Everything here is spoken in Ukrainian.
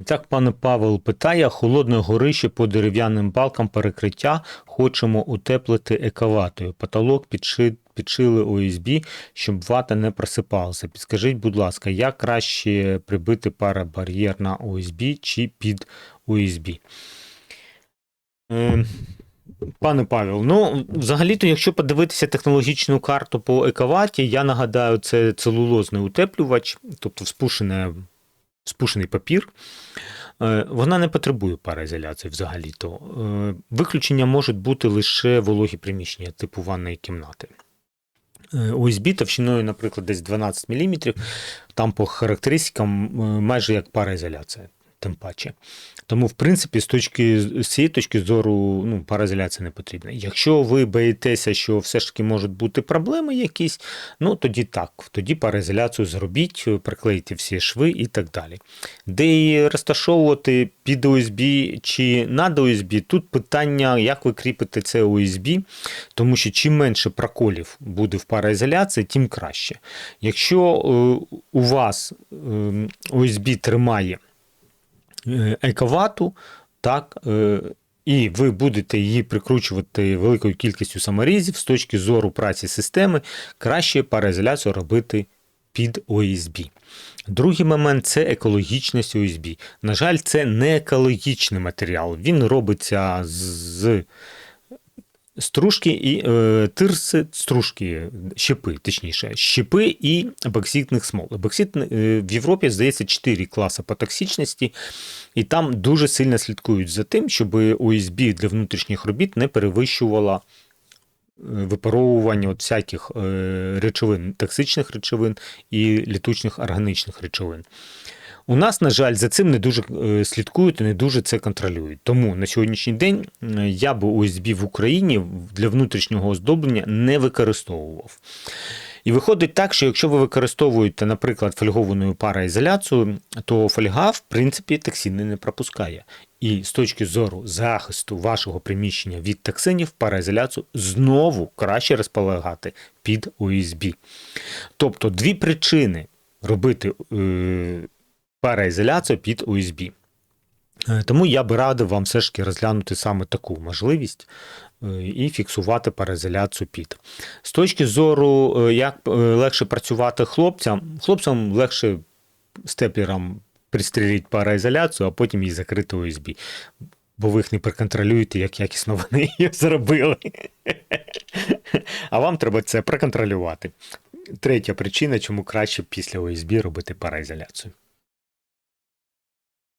І так, пане Павел питає: холодне горище по дерев'яним балкам перекриття хочемо утеплити екаватою. Потолок підши... підшили ОСБ, щоб вата не просипалася. Підскажіть, будь ласка, як краще прибити парабар'єр на ОСБ чи під ОСБ? Е, Пане Павел, ну взагалі-то, якщо подивитися технологічну карту по екаваті, я нагадаю, це целулозний утеплювач, тобто вспушене, вспушений папір. Е, Вона не потребує пароізоляції взагалі-то. Е, Виключення можуть бути лише вологі приміщення, типу ванної кімнати. Е, ОСБ товщиною, наприклад, десь 12 мм, там по характеристикам е, майже як пароізоляція, тим паче. Тому, в принципі, з точки з цієї точки зору ну, пароізоляція не потрібна. Якщо ви боїтеся, що все ж таки можуть бути проблеми якісь, ну тоді так, тоді пароізоляцію зробіть, приклейте всі шви і так далі. Де її розташовувати під ОСБ чи над ОСБ, тут питання, як ви кріпите це ОСБ, тому що чим менше проколів буде в пароізоляції, тим краще. Якщо е, у вас е, ОСБ тримає ековату, так, е, і ви будете її прикручувати великою кількістю саморізів з точки зору праці системи, краще пароізоляцію робити під ОСБ. Другий момент це екологічність ОСБ. На жаль, це не екологічний матеріал. Він робиться з стружки і е, тирси, стружки, щепи, точніше, щепи і бокситних смол. Боксит е, в Європі, здається, 4 класи по токсичності, і там дуже сильно слідкують за тим, щоб ОСБ для внутрішніх робіт не перевищувала е, випаровування от всяких е, речовин, токсичних речовин і літучних органічних речовин. У нас, на жаль, за цим не дуже е, слідкують і не дуже це контролюють. Тому на сьогоднішній день е, я би ОСБ в Україні для внутрішнього оздоблення не використовував. І виходить так, що якщо ви використовуєте, наприклад, фольговану пароізоляцію, то фольга, в принципі, токсини не пропускає. І з точки зору захисту вашого приміщення від токсинів, пароізоляцію знову краще розполагати під ОСБ. Тобто дві причини робити е, пароізоляцію під ОСБ. Е, Тому я би радив вам все ж таки розглянути саме таку можливість е, і фіксувати пароізоляцію під. З точки зору, е, як легше працювати хлопцям, хлопцям легше степлером пристрілити пароізоляцію, а потім її закрити ОСБ. Бо ви їх не проконтролюєте, як якісно вони її зробили. А вам треба це проконтролювати. Третя причина, чому краще після ОСБ робити пароізоляцію.